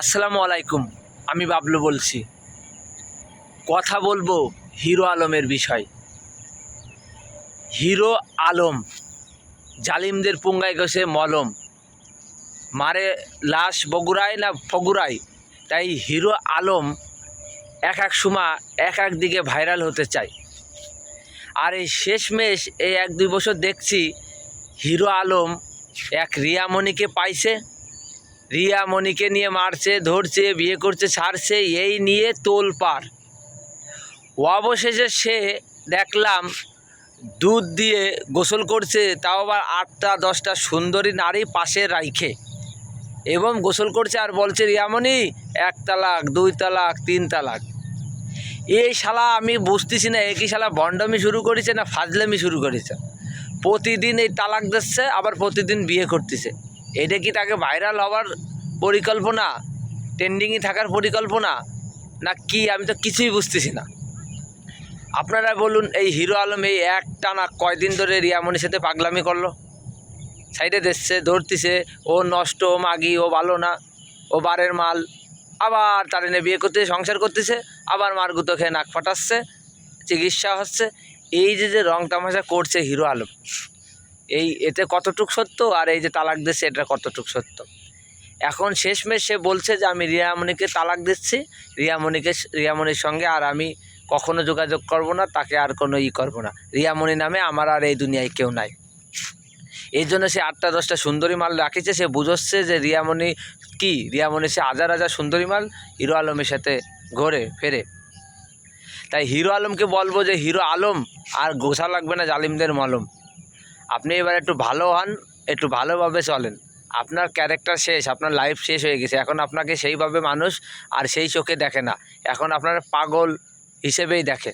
আসসালামু আলাইকুম, আমি বাবলু বলছি। কথা বলব হিরো আলমের বিষয়। হিরো আলম, জালিমদের পুঙ্গায় গেছে মলম। মারে লাশ বগুড়ায় না ফগুড়ায়? তাই হিরো আলম এক এক সময় এক এক দিকে ভাইরাল হতে চায়। আর এই শেষমেশ এই এক দুই বছর দেখছি হিরো আলম এক রিয়ামণিকে পাইছে। রিয়া মণিকে নিয়ে মারছে, ধরছে, বিয়ে করছে, ছাড়ছে, এই নিয়ে তোল পার অবশেষে সে দেখলাম দুধ দিয়ে গোসল করছে, তাও আবার আটটা, দশটা সুন্দরী নারী পাশে রাইখে। এবং গোসল করছে আর বলছে রিয়ামণি এক তালাক, দুই তালাক, তিন তালাক। এই শালা আমি বুঝতেছি না একই শালা বন্ডমি শুরু করেছে না ফাজলামি শুরু করেছে? প্রতিদিন এই তালাক দিচ্ছে, আবার প্রতিদিন বিয়ে করতেছে। এটা কি তাকে ভাইরাল হওয়ার পরিকল্পনা? ট্রেন্ডিংয়ে থাকার পরিকল্পনা? না কি? আমি তো কিছুই বুঝতেছি না। আপনারা বলুন, এই হিরো আলম এই এক টানা কয়দিন ধরে রিয়ামণির সাথে পাগলামি করল? সাইডে দেখছে ধরতেছে, ও নষ্ট, ও মাগি, ও ভালো না, ও বারের মাল। আবার তার এনে বিয়ে করতে, সংসার করতেছে, আবার মার গুতো খেয়ে নাক ফাটাচ্ছে, চিকিৎসা হচ্ছে। এই যে যে রং তামাশা করছে হিরো আলম এই এতে কতটুক সত্য আর এই যে তালাক দিচ্ছে, এটা কতটুক সত্য? এখন শেষমেশ সে বলছে যে, আমি রিয়ামণিকে তালাক দিচ্ছি রিয়ামণিকে রিয়ামণির সঙ্গে আর আমি কখনো যোগাযোগ করব না, তাকে আর কোনো ই করব না। রিয়ামণি নামে আমার আর এই দুনিয়ায় কেউ নাই। এই জন্য সে আটটা দশটা সুন্দরী মাল রাখিছে, সে বুঝচ্ছে যে রিয়ামণি কি? রিয়ামণি সে হাজার হাজার সুন্দরী মাল হিরো আলমের সাথে ঘোরে, ফেরে। তাই হিরো আলমকে বলব যে, হিরো আলম, আর গোসা লাগবে না জালিমদের মলম। আপনি এবার একটু ভালো হন, একটু ভালোভাবে চলেন। আপনার ক্যারেক্টার শেষ, আপনার লাইফ শেষ হয়ে গেছে। এখন আপনাকে সেইভাবে মানুষ আর সেই চোখে দেখে না। এখন আপনার পাগল হিসেবেই দেখে।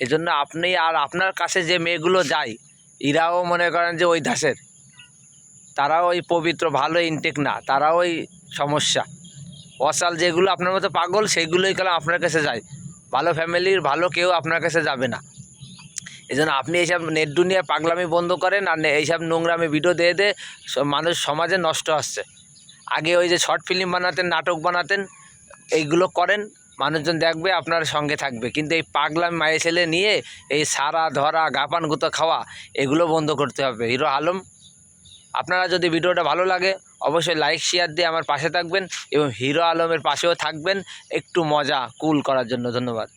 এজন্য আপনি আর আপনার কাছে যে মেয়েগুলো যায়, এরাও মনে করেন যে ওই দাসের। তারাও ওই পবিত্র, ভালো ইনটেক না। তারাও ওই সমস্যা। অসাল যেগুলো আপনার মতো পাগল, সেইগুলোই কেন আপনার কাছে যায়? ভালো ফ্যামিলির ভালো কেউ আপনার কাছে যাবে না। এই জন্য আপনি এইসব নেট দুনিয়া পাগলামি বন্ধ করেন আর এইসব নোংরামি ভিডিও দিয়ে দিয়ে মানুষ সমাজে নষ্ট হচ্ছে। আগে ওই যে শর্ট ফিল্ম বানাতেন, নাটক বানাতেন, এইগুলো করেন, মানুষজন দেখবে আপনার সঙ্গে থাকবে। কিন্তু এই পাগলাম মায়ে ছেলে নিয়ে এই সারা ধরা, গাপান গুঁতো খাওয়া, এগুলো বন্ধ করতে হবে। হিরো আলম, আপনারা যদি ভিডিওটা ভালো লাগে, অবশ্যই লাইক শেয়ার দিয়ে আমার পাশে থাকবেন এবং হিরো আলমের পাশেও থাকবেন। একটু মজা কুল করার জন্য ধন্যবাদ।